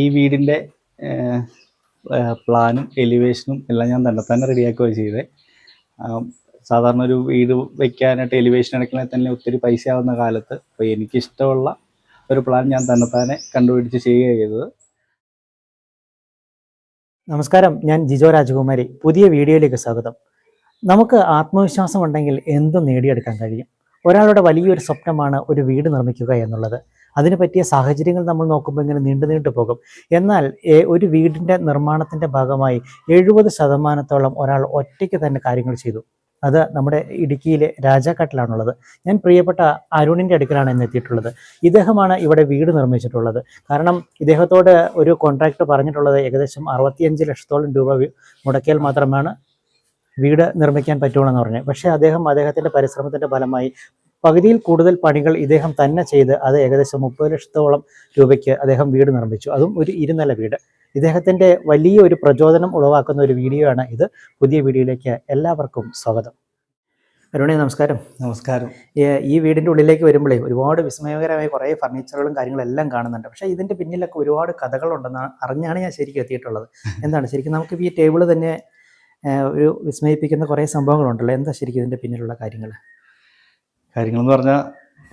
ഈ വീടിന്റെ പ്ലാനും എലിവേഷനും എല്ലാം ഞാൻ തന്നെ തന്നെ റെഡിയാക്കുകയാണ് ചെയ്തത്. സാധാരണ ഒരു വീട് വെക്കാനായിട്ട് എലിവേഷൻ എടുക്കണേ തന്നെ ഒത്തിരി പൈസ ആവുന്ന കാലത്ത് അപ്പോൾ എനിക്കിഷ്ടമുള്ള ഒരു പ്ലാൻ ഞാൻ തന്നെ തന്നെ കണ്ടുപിടിച്ച് ചെയ്യുകയാണ് ചെയ്തത്. നമസ്കാരം ഞാൻ ജിജോ രാജകുമാരി. പുതിയ വീഡിയോയിലേക്ക് സ്വാഗതം. നമുക്ക് ആത്മവിശ്വാസം ഉണ്ടെങ്കിൽ എന്തും നേടിയെടുക്കാൻ കഴിയും. ഒരാളുടെ വലിയൊരു സ്വപ്നമാണ് ഒരു വീട് നിർമ്മിക്കുക എന്നുള്ളത്. അതിന് പറ്റിയ സാഹചര്യങ്ങൾ നമ്മൾ നോക്കുമ്പോൾ ഇങ്ങനെ നീണ്ടു നീണ്ടു പോകും. എന്നാൽ ഒരു വീടിന്റെ നിർമ്മാണത്തിന്റെ ഭാഗമായി എഴുപത് ശതമാനത്തോളം ഒരാൾ ഒറ്റയ്ക്ക് തന്നെ കാര്യങ്ങൾ ചെയ്തു. അത് നമ്മുടെ ഇടുക്കിയിലെ രാജാക്കാട്ടിലാണുള്ളത്. ഞാൻ പ്രിയപ്പെട്ട അരുണിന്റെ അടുക്കലാണ് ഇന്ന് എത്തിയിട്ടുള്ളത്. ഇദ്ദേഹമാണ് ഇവിടെ വീട് നിർമ്മിച്ചിട്ടുള്ളത്. കാരണം ഇദ്ദേഹത്തോട് ഒരു കോൺട്രാക്ട് പറഞ്ഞിട്ടുള്ളത് ഏകദേശം അറുപത്തിയഞ്ച് ലക്ഷത്തോളം രൂപ മുടക്കിയാൽ മാത്രമാണ് വീട് നിർമ്മിക്കാൻ പറ്റുള്ളൂ പറഞ്ഞു പക്ഷേ അദ്ദേഹം അദ്ദേഹത്തിന്റെ പരിശ്രമത്തിന്റെ ഫലമായി പകുതിയിൽ കൂടുതൽ പണികൾ ഇദ്ദേഹം തന്നെ ചെയ്ത് അത് ഏകദേശം മുപ്പത് ലക്ഷത്തോളം രൂപയ്ക്ക് അദ്ദേഹം വീട് നിർമ്മിച്ചു. അതും ഒരു ഇരുനില വീട്. ഇദ്ദേഹത്തിന്റെ വലിയ ഒരു പ്രചോദനം ഉളവാക്കുന്ന ഒരു വീഡിയോ ആണ് ഇത്. പുതിയ വീഡിയോയിലേക്ക് എല്ലാവർക്കും സ്വാഗതം. അരുണേ നമസ്കാരം. നമസ്കാരം. ഈ വീടിന്റെ ഉള്ളിലേക്ക് വരുമ്പോഴേ ഒരുപാട് വിസ്മയകരമായ കുറേ ഫർണിച്ചറുകളും കാര്യങ്ങളും എല്ലാം കാണുന്നുണ്ട്. പക്ഷേ ഇതിന്റെ പിന്നിലൊക്കെ ഒരുപാട് കഥകളുണ്ടെന്ന് അറിഞ്ഞാണ് ഞാൻ ശരിക്കും എത്തിയിട്ടുള്ളത്. എന്താണ്? ശരിക്കും നമുക്ക് ഈ ടേബിൾ തന്നെ ഒരു വിസ്മയിപ്പിക്കുന്ന കുറേ സംഭവങ്ങളുണ്ടല്ലോ. എന്താ ശരിക്കും ഇതിന്റെ പിന്നിലുള്ള കാര്യങ്ങൾ കാര്യങ്ങൾ എന്ന് പറഞ്ഞാൽ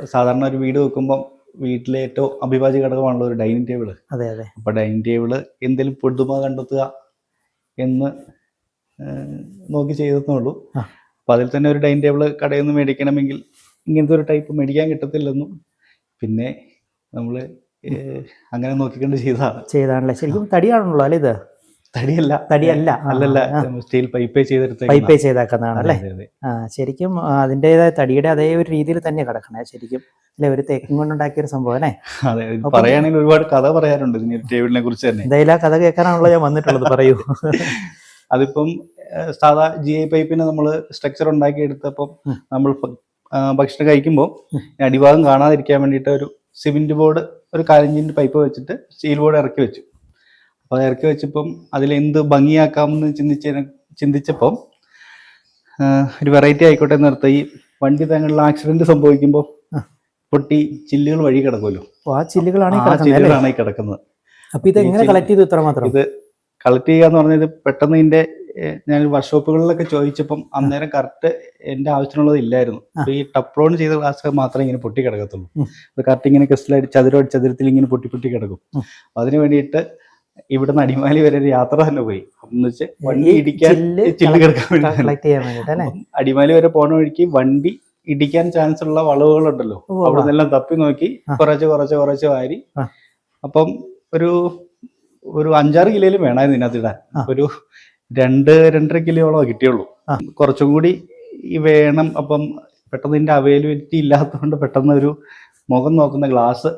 സാധാരണ ഒരു വീട് വെക്കുമ്പം വീട്ടിലെ ഏറ്റവും അഭിഭാജ്യ ഘടകമാണല്ലോ ഒരു ഡൈനിങ് ടേബിൾ അതെ അതെ. അപ്പോൾ ഡൈനിങ് ടേബിൾ എന്തെങ്കിലും പുതുമ കണ്ടെത്തുക എന്ന് നോക്കി ആ. അപ്പോൾ അതിൽ തന്നെ ഒരു ഡൈനിങ് ടേബിൾ കടയിൽ നിന്ന് മേടിക്കണമെങ്കിൽ ഇങ്ങനത്തെ ഒരു ടൈപ്പ് മേടിക്കാൻ കിട്ടത്തില്ലെന്നും പിന്നെ നമ്മൾ അങ്ങനെ നോക്കിക്കൊണ്ട് ചെയ്തതാണ്. ചെയ്താണല്ലേ. ശരിക്കും തടിയാണല്ലോ അല്ലേ ഇത്? തടിയല്ല. തടിയല്ല. അല്ലല്ല. സ്റ്റീൽ പൈപ്പേ ചെയ്തെടുത്ത പൈപ്പേ ചെയ്താക്കുന്നതാണ് അല്ലേ? ശരിക്കും അതിന്റേതായ അതിന്റെതായ തടിയുടെ അതേ ഒരു രീതിയിൽ തന്നെ കിടക്കണേ. ശരിക്കും അല്ലെ ഒരു തേക്കും കൊണ്ടുണ്ടാക്കിയ ഒരു സംഭവം അല്ലേ? അതെ പറയുകയാണെങ്കിൽ ഒരുപാട് കഥ പറയാറുണ്ട് ടേബിളിനെ കുറിച്ച് തന്നെ. എന്തായാലും ആ കഥ കേൾക്കാനാണല്ലോ ഞാൻ വന്നിട്ടുള്ളത് പറയൂ. അതിപ്പം സാധാ ജി ഐ പൈപ്പിന് നമ്മൾ സ്ട്രക്ചർ ഉണ്ടാക്കി എടുത്തപ്പം ഉം. നമ്മൾ ഭക്ഷണം കഴിക്കുമ്പോൾ അടിഭാഗം കാണാതിരിക്കാൻ വേണ്ടിയിട്ട് ഒരു സിമെന്റ് ബോർഡ് ഒരു കാലഞ്ചിന്റെ പൈപ്പ് വെച്ചിട്ട് സ്റ്റീൽ ബോർഡ് ഇറക്കി വെച്ചു. അപ്പോൾ ഇറക്കി വെച്ചപ്പം അതിൽ എന്ത് ഭംഗിയാക്കാമെന്ന് ചിന്തിച്ച ചിന്തിച്ചപ്പം ഒരു വെറൈറ്റി ആയിക്കോട്ടെ എന്ന് നിർത്തി. ഈ വണ്ടി തങ്ങളുടെ ആക്സിഡന്റ് സംഭവിക്കുമ്പോൾ പൊട്ടി ചില്ലുകൾ വഴി കിടക്കുമല്ലോ. ആ ചില്ലുകളാണ് ആ ചില്ലുകളാണ് ഈ കിടക്കുന്നത്. അപ്പൊ ഇത് എങ്ങനെ കളക്ട് ചെയ്തു ഇത്ര മാത്രം? ഇത് കളക്ട് ചെയ്യുക എന്ന് പറഞ്ഞത് പെട്ടെന്ന് ഇതിന്റെ ഞാൻ വർക്ക്ഷോപ്പുകളിലൊക്കെ ചോദിച്ചപ്പം അന്നേരം കറക്റ്റ് എന്റെ ആവശ്യമുള്ളത് ഇല്ലായിരുന്നു. ഈ ടപ്ലോൺ ചെയ്ത ഗ്ലാസ് മാത്രമേ ഇങ്ങനെ പൊട്ടി കിടക്കത്തുള്ളൂ. അത് കറക്റ്റ് ഇങ്ങനെ ക്രിസ്റ്റലായിട്ട് ചതുരോ ചതുരത്തിൽ ഇങ്ങനെ പൊട്ടി പൊട്ടി കിടക്കും. അതിന് വേണ്ടിയിട്ട് ഇവിടുന്ന് അടിമാലി വരെ ഒരു യാത്ര തന്നെ പോയി. എന്ന് വെച്ച് വണ്ടി ഇടിക്കാൻ ചില്ല് കിടക്കാൻ വേണ്ടി അടിമാലി വരെ പോണ വഴിക്ക് വണ്ടി ഇടിക്കാൻ ചാൻസ് ഉള്ള വളവുകളുണ്ടല്ലോ. അവിടെ നിന്നെല്ലാം തപ്പി നോക്കി. കുറച്ച് കുറച്ച് കുറച്ച് വാരി. അപ്പം ഒരു ഒരു അഞ്ചാറ് കിലോയിലും വേണമായിരുന്നു ഇതിനകത്ത് ഇടാൻ. ഒരു രണ്ട് രണ്ടര കിലോയോളം കിട്ടിയുള്ളൂ. കുറച്ചും കൂടി വേണം. അപ്പം പെട്ടെന്ന് ഇതിന്റെ അവൈലബിലിറ്റി ഇല്ലാത്തതുകൊണ്ട് പെട്ടെന്ന് ഒരു മുഖം നോക്കുന്ന ഗ്ലാസ്.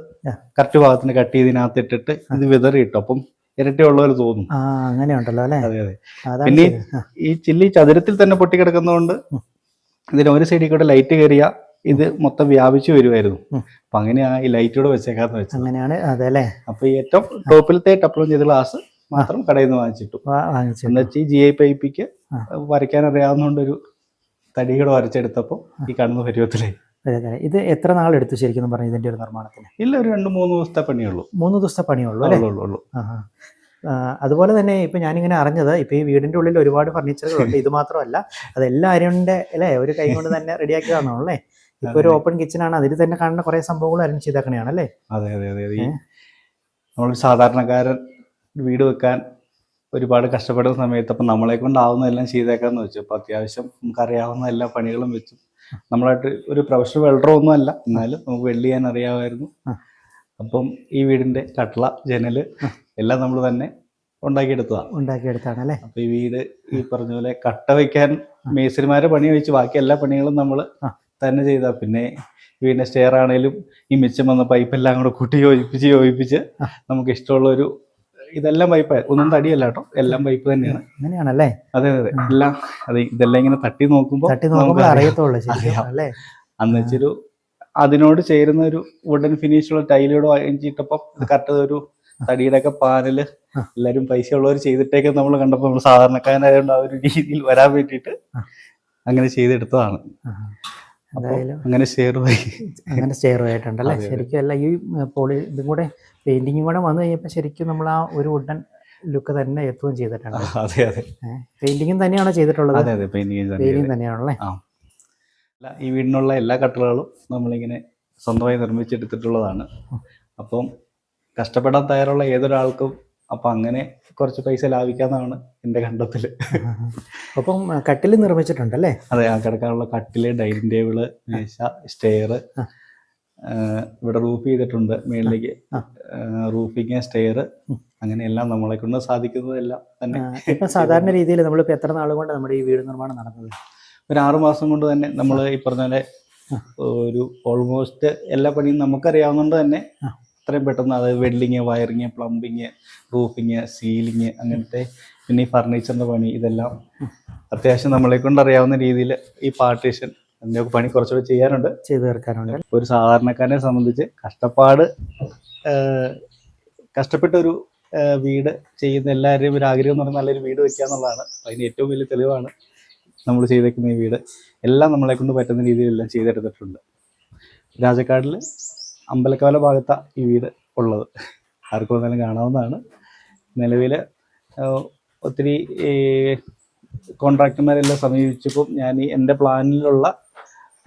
കറക്റ്റ് ഭാഗത്തിന് കട്ട് ചെയ്തിനകത്ത് ഇട്ടിട്ട് ഇത് വിതറി ഇട്ടു അപ്പം ഇരട്ടിയുള്ള പോലെ തോന്നും. അങ്ങനെ ഉണ്ടല്ലോ അല്ലേ? അതെ അതെ. പിന്നെ ഈ ചില്ലി ചതുരത്തിൽ തന്നെ പൊട്ടിക്കിടക്കുന്നതുകൊണ്ട്. ഇതിന് ഒരു സൈഡിൽ കൂടെ ലൈറ്റ് കയറിയ ഇത് മൊത്തം വ്യാപിച്ചു വരുമായിരുന്നു. അപ്പൊ അങ്ങനെയാ ഈ ലൈറ്റോടെ വെച്ചേക്കാന്ന് വെച്ചത് അങ്ങനെയാണ് അതെ അല്ലേ? അപ്പൊ ഏറ്റവും ടോപ്പിലത്തെ ടപ്പളം ചെയ്ത ഗ്ലാസ് മാത്രം കടയിൽ നിന്ന് വാങ്ങിച്ചിട്ടു. എന്നുവെച്ചാൽ ഈ ജി ഐ പൈപ്പിക്ക്. വരയ്ക്കാൻ അറിയാവുന്നതുകൊണ്ട് ഒരു തടികൂടെ വരച്ചെടുത്തപ്പോൾ ഈ കണ്ണു പരുവത്തിലായി. അതെ അതെ. ഇത് എത്ര നാൾ എടുത്തു ശരിക്കും പറഞ്ഞു ഇതിന്റെ ഒരു നിർമ്മാണത്തിന്? ഇല്ല ഒരു രണ്ട് മൂന്ന് ദിവസത്തെ പണിയുള്ളൂ. മൂന്ന് ദിവസത്തെ പണിയുള്ളൂ അല്ലേ. അതുപോലെ തന്നെ ഇപ്പൊ ഞാനിങ്ങനെ അറിഞ്ഞത് ഇപ്പൊ ഈ വീടിന്റെ ഉള്ളിൽ ഒരുപാട് ഫർണിച്ചറുകളുണ്ട് ഇത് മാത്രമല്ല അതെല്ലാം അരുണിന്റെ അല്ലേ? ഒരു കൈ കൊണ്ട് തന്നെ റെഡിയാക്കിയതാണല്ലോ അല്ലേ? ഇപ്പൊ ഒരു ഓപ്പൺ കിച്ചൺ ആണ്. അതിൽ തന്നെ കാണുന്ന കുറെ സംഭവങ്ങൾ അരുൺ ചെയ്തേക്കണെയാണ് അല്ലേ? അതെ അതെ അതെ. നമ്മൾ? സാധാരണക്കാരൻ വീട് വെക്കാൻ ഒരുപാട് കഷ്ടപ്പെടുന്ന സമയത്ത് അപ്പം നമ്മളെ കൊണ്ടാവുന്നതെല്ലാം ചെയ്തേക്കാന്ന് വെച്ചു. അപ്പൊ അത്യാവശ്യം നമുക്ക് അറിയാവുന്ന എല്ലാ പണികളും വെച്ചു. നമ്മളായിട്ട് ഒരു പ്രൊഫഷണൽ വെൽഡറോ ഒന്നും അല്ല. എന്നാലും നമുക്ക് വെൽഡ് ചെയ്യാൻ അറിയാമായിരുന്നു. അപ്പം ഈ വീടിന്റെ കട്ട്ള ജനൽ എല്ലാം നമ്മൾ തന്നെ ഉണ്ടാക്കിയെടുത്തതാണ്. ഉണ്ടാക്കിയെടുത്താണ് അല്ലേ അപ്പൊ ഈ വീട് ഈ പറഞ്ഞ പോലെ കട്ട വെക്കാൻ മേസ്രിമാരെ പണി വെച്ച് ബാക്കി എല്ലാ പണികളും നമ്മൾ തന്നെ ചെയ്ത. പിന്നെ വീടിന്റെ സ്റ്റെയർ ആണെങ്കിലും ഈ മിച്ചം വന്ന പൈപ്പെല്ലാം കൂടെ കൂട്ടി യോജിപ്പിച്ച് യോജിപ്പിച്ച്. നമുക്ക് ഇഷ്ടമുള്ള ഒരു ഇതെല്ലാം പൈപ്പ് ഒന്നും തടിയല്ല കേട്ടോ. എല്ലാം പൈപ്പ് തന്നെയാണ്. അങ്ങനെയാണല്ലേ അതെ അതെ എല്ലാം അതെ ഇതെല്ലാം ഇങ്ങനെ തട്ടി നോക്കുമ്പോൾ തട്ടി നോക്കുമ്പോൾ അറിയത്തുള്ളൂ അല്ലേ? അന്ന് വെച്ചൊരു അതിനോട് ചേരുന്ന ഒരു വുഡൻ ഫിനിഷ് ഉള്ള ടൈലോട് വാങ്ങിച്ചിട്ടപ്പം കറക്റ്റ് ഒരു തടിയുടെ ഒക്കെ പാനൽ എല്ലാരും പൈസ ഉള്ളവർ ചെയ്തിട്ടേക്ക് നമ്മൾ കണ്ടപ്പോൾ നമ്മൾ സാധാരണക്കാരനായതുകൊണ്ട് ആ ഒരു രീതിയിൽ വരാൻ വേണ്ടിയിട്ട് അങ്ങനെ ചെയ്തെടുത്തതാണ്. എന്തായാലും അങ്ങനെ ഷെയർ അങ്ങനെ സ്റ്റെയർ ആയിട്ടുണ്ടല്ലേ. ശരിക്കും അല്ല ഈ പോളി ഇതും കൂടെ പെയിന്റിങ്ങും കൂടെ വന്നു കഴിഞ്ഞപ്പോൾ ശരിക്കും നമ്മൾ ആ ഒരു വുഡൻ ലുക്ക് തന്നെ എത്തുകയും ചെയ്തിട്ടുണ്ട്. അതെ അതെ. പെയിന്റിങ്ങും തന്നെയാണോ ചെയ്തിട്ടുള്ളത്? അതെ അതെ പെയിന്റിങ് തന്നെയാണല്ലേ? അല്ല, ഈ വീടിനുള്ള എല്ലാ കട്ടളുകളും നമ്മളിങ്ങനെ സ്വന്തമായി നിർമ്മിച്ചെടുത്തിട്ടുള്ളതാണ്. അപ്പം കഷ്ടപ്പെടാൻ തയ്യാറുള്ള ഏതൊരാൾക്കും അപ്പം അങ്ങനെ കുറച്ച് പൈസ ലാഭിക്കാന്നാണ് എന്റെ കണ്ടെത്തൽ അപ്പം കട്ടിൽ നിർമ്മിച്ചിട്ടുണ്ടല്ലേ? അതെ ആ കിടക്കാനുള്ള കട്ടിൽ ഡൈനിങ് ടേബിൾ മേശ സ്റ്റെയർ ഇവിടെ റൂഫ് ചെയ്തിട്ടുണ്ട് മേളിലേക്ക്. റൂഫിങ് സ്റ്റെയർ അങ്ങനെ എല്ലാം നമ്മളെ കൊണ്ട് സാധിക്കുന്നതെല്ലാം തന്നെ. ഇപ്പം സാധാരണ രീതിയിൽ നമ്മളിപ്പോൾ എത്ര നാൾ കൊണ്ട് നമ്മുടെ ഈ വീട് നിർമ്മാണം നടന്നത്? ഒരു ആറു മാസം കൊണ്ട് തന്നെ നമ്മൾ ഈ പറഞ്ഞ പോലെ ഒരു ഓൾമോസ്റ്റ് എല്ലാ പണിയും നമുക്കറിയാവുന്നതുകൊണ്ട് തന്നെ ആ. അത്രയും പെട്ടെന്ന് അതായത് welding wiring plumbing roofing ceiling അങ്ങനത്തെ പിന്നെ ഈ ഫർണിച്ചറിന്റെ പണി ഇതെല്ലാം അത്യാവശ്യം നമ്മളെ കൊണ്ട് അറിയാവുന്ന രീതിയിൽ ഈ പാർട്ടീഷൻ അതിന്റെയൊക്കെ പണി കുറച്ചുകൂടെ ചെയ്യാനുണ്ട്. ചെയ്തു തീർക്കാനുണ്ട്. ഒരു സാധാരണക്കാരനെ സംബന്ധിച്ച് കഷ്ടപ്പാട് കഷ്ടപ്പെട്ടൊരു കഷ്ടപ്പെട്ട ഒരു വീട് ചെയ്യുന്ന എല്ലാവരുടെയും ഒരു ആഗ്രഹം എന്ന് പറഞ്ഞാൽ നല്ലൊരു വീട് വെക്കുക എന്നുള്ളതാണ്. അതിന് ഏറ്റവും വലിയ തെളിവാണ് നമ്മൾ ചെയ്തേക്കുന്ന ഈ വീട്. എല്ലാം നമ്മളെ കൊണ്ട് പറ്റുന്ന രീതിയിലെല്ലാം ചെയ്തെടുത്തിട്ടുണ്ട്. രാജക്കാടിൽ അമ്പലക്കാല ഭാഗത്താണ് ഈ വീട് ഉള്ളത്. ആർക്കും വന്നാലും കാണാവുന്നതാണ്. നിലവിൽ ഒത്തിരി കോൺട്രാക്ടർമാരെല്ലാം സമീപിച്ചപ്പോൾ ഞാൻ ഈ എന്റെ പ്ലാനിലുള്ള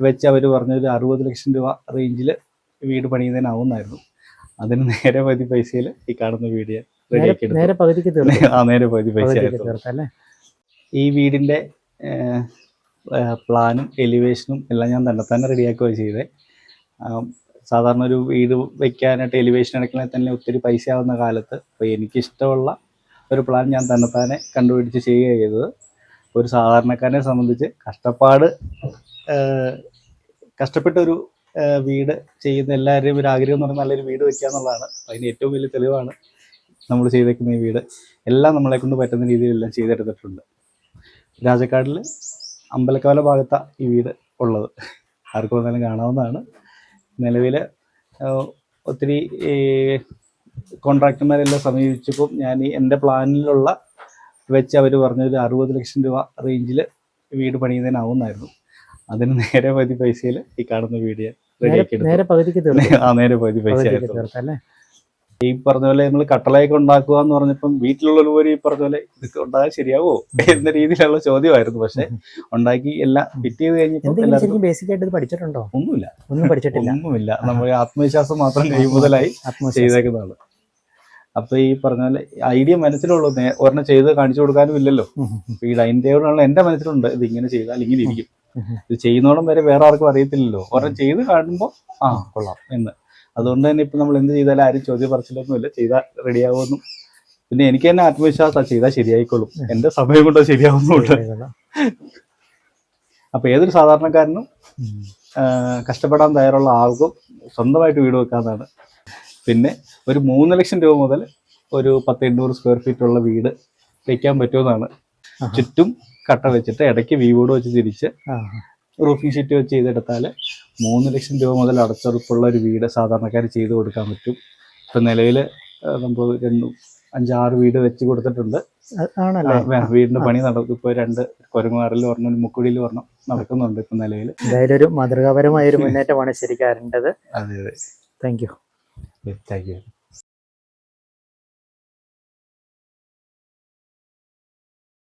വെച്ച് അവർ പറഞ്ഞൊരു അറുപത് ലക്ഷം രൂപ റേഞ്ചിൽ വീട് പണിയുന്നതിനാവുന്നായിരുന്നു. അതിന് നേരെ പകുതി പൈസയിൽ ഈ കാണുന്ന വീട് ഞാൻ റെഡിയാക്കി നേരെ പകുതിക്ക് ആ നേരെ പകുതി പൈസ ഈ വീടിന്റെ പ്ലാനും എലിവേഷനും എല്ലാം ഞാൻ തന്നെ തന്നെ റെഡിയാക്കുകയാണ് ചെയ്തത് സാധാരണ ഒരു വീട് വെക്കാനായിട്ട് എലിവേഷൻ എടുക്കണമെങ്കിൽ തന്നെ ഒത്തിരി പൈസ ആവുന്ന കാലത്ത് അപ്പോൾ എനിക്കിഷ്ടമുള്ള ഒരു പ്ലാൻ ഞാൻ തന്നെ തന്നെ കണ്ടുപിടിച്ച് ചെയ്യുക ചെയ്തത്. ഒരു സാധാരണക്കാരനെ സംബന്ധിച്ച് കഷ്ടപ്പാട് കഷ്ടപ്പെട്ടൊരു വീട് ചെയ്യുന്ന എല്ലാവരുടെയും ഒരു ആഗ്രഹം എന്ന് പറഞ്ഞാൽ നല്ലൊരു വീട് വെക്കുക എന്നുള്ളതാണ്. അതിന് ഏറ്റവും വലിയ തെളിവാണ് നമ്മൾ ചെയ്തേക്കുന്ന ഈ വീട്. എല്ലാം നമ്മളെ കൊണ്ട് പറ്റുന്ന രീതിയിലെല്ലാം ചെയ്തെടുത്തിട്ടുണ്ട്. രാജക്കാടിൽ അമ്പലക്കാല ഭാഗത്താണ് ഈ വീട് ഉള്ളത്. ആർക്കും വന്നാലും കാണാവുന്നതാണ്. നിലവിൽ ഒത്തിരി കോൺട്രാക്ടർമാരെല്ലാം സമീപിച്ചപ്പോൾ ഞാൻ ഈ എന്റെ പ്ലാനിലുള്ള വെച്ച് അവർ പറഞ്ഞൊരു അറുപത് ലക്ഷം രൂപ റേഞ്ചിൽ വീട് പണിയുന്നതിനാവുന്നായിരുന്നു. അതിന് നേരെ പകുതി പൈസയിൽ ഈ കാണുന്ന വീട് ഞാൻ നേരെ പകുതിക്ക് ആ നേരെ പകുതി പൈസ ഈ പറഞ്ഞ പോലെ നമ്മൾ കട്ടളയൊക്കെ ഉണ്ടാക്കുക എന്ന് പറഞ്ഞപ്പം വീട്ടിലുള്ളവർ പോലും ഈ പറഞ്ഞ പോലെ ഇതൊക്കെ ഉണ്ടാകാൻ ശരിയാവോ എന്ന രീതിയിലുള്ള ചോദ്യമായിരുന്നു. പക്ഷെ ഉണ്ടാക്കി എല്ലാം ഫിറ്റ് ചെയ്ത് കഴിഞ്ഞപ്പോൾ ബേസിക് ആയിട്ട് പഠിച്ചിട്ടുണ്ടോ? ഒന്നുമില്ല. ഒന്നും പഠിച്ചിട്ടില്ല. ഒന്നുമില്ല. നമ്മൾ ആത്മവിശ്വാസം മാത്രം കൈ മുതലായി ചെയ്തേക്കുന്നതാണ്. അപ്പൊ ഈ പറഞ്ഞ പോലെ ഐഡിയ മനസ്സിലുള്ളൂ. ഒരെണ്ണം ചെയ്ത് കാണിച്ചു കൊടുക്കാനും ഇല്ലല്ലോ. ഈ ഡൈനിങ് ടേബിളാണ് എന്റെ മനസ്സിലുണ്ട്. ഇത് ഇങ്ങനെ ചെയ്താൽ ഇങ്ങനെ ഇരിക്കും. ഇത് ചെയ്യുന്നോളം വരെ വേറെ ആർക്കും അറിയത്തില്ലല്ലോ. ഒരെണ്ണം ചെയ്ത് കാണുമ്പോൾ ആ കൊള്ളാം എന്ന്. അതുകൊണ്ട് തന്നെ ഇപ്പം നമ്മൾ എന്ത് ചെയ്താലും ആരും ചോദ്യം പറച്ചിലൊന്നുമില്ല ചെയ്താൽ റെഡിയാവുമെന്നും. പിന്നെ എനിക്ക് തന്നെ ആത്മവിശ്വാസം ചെയ്താൽ ശരിയായിക്കോളും. എന്റെ സമയം കൊണ്ടോ ശരിയാവുന്നുണ്ട് അപ്പൊ ഏതൊരു സാധാരണക്കാരനും കഷ്ടപ്പെടാൻ തയ്യാറുള്ള ആൾക്കും സ്വന്തമായിട്ട് വീട് വെക്കാന്നാണ് പിന്നെ ഒരു മൂന്ന് ലക്ഷം രൂപ മുതൽ ഒരു പത്ത് എണ്ണൂറ് സ്ക്വയർ ഫീറ്റ് ഉള്ള വീട് വെക്കാൻ പറ്റുമെന്നാണ്. ചുറ്റും കട്ട വെച്ചിട്ട് ഇടയ്ക്ക് വീവോട് വെച്ച് തിരിച്ച് റൂഫിംഗ് ഷീറ്റ് വെച്ച് ചെയ്തെടുത്താൽ മൂന്ന് ലക്ഷം രൂപ മുതൽ അടച്ചുറപ്പുള്ള ഒരു വീട് സാധാരണക്കാർ ചെയ്ത് കൊടുക്കാൻ പറ്റും. ഇപ്പം നിലവിൽ നമ്മൾ രണ്ട് അഞ്ചാറ് വീട് വെച്ച് കൊടുത്തിട്ടുണ്ട്. ആണല്ലേ? വീടിന്റെ പണി നടക്കും. ഇപ്പൊ രണ്ട് കുരങ്ങുമാറിൽ ഒരെണ്ണം മുക്കുടിയിൽ ഒരെണ്ണം നടക്കുന്നുണ്ട് ഇപ്പൊ നിലയിൽ എന്തായാലും ഒരു മാതൃകാപരമായ ഒരു മുന്നേറ്റമാണ് ശരിക്കും അതെ അതെ. Thank you thank you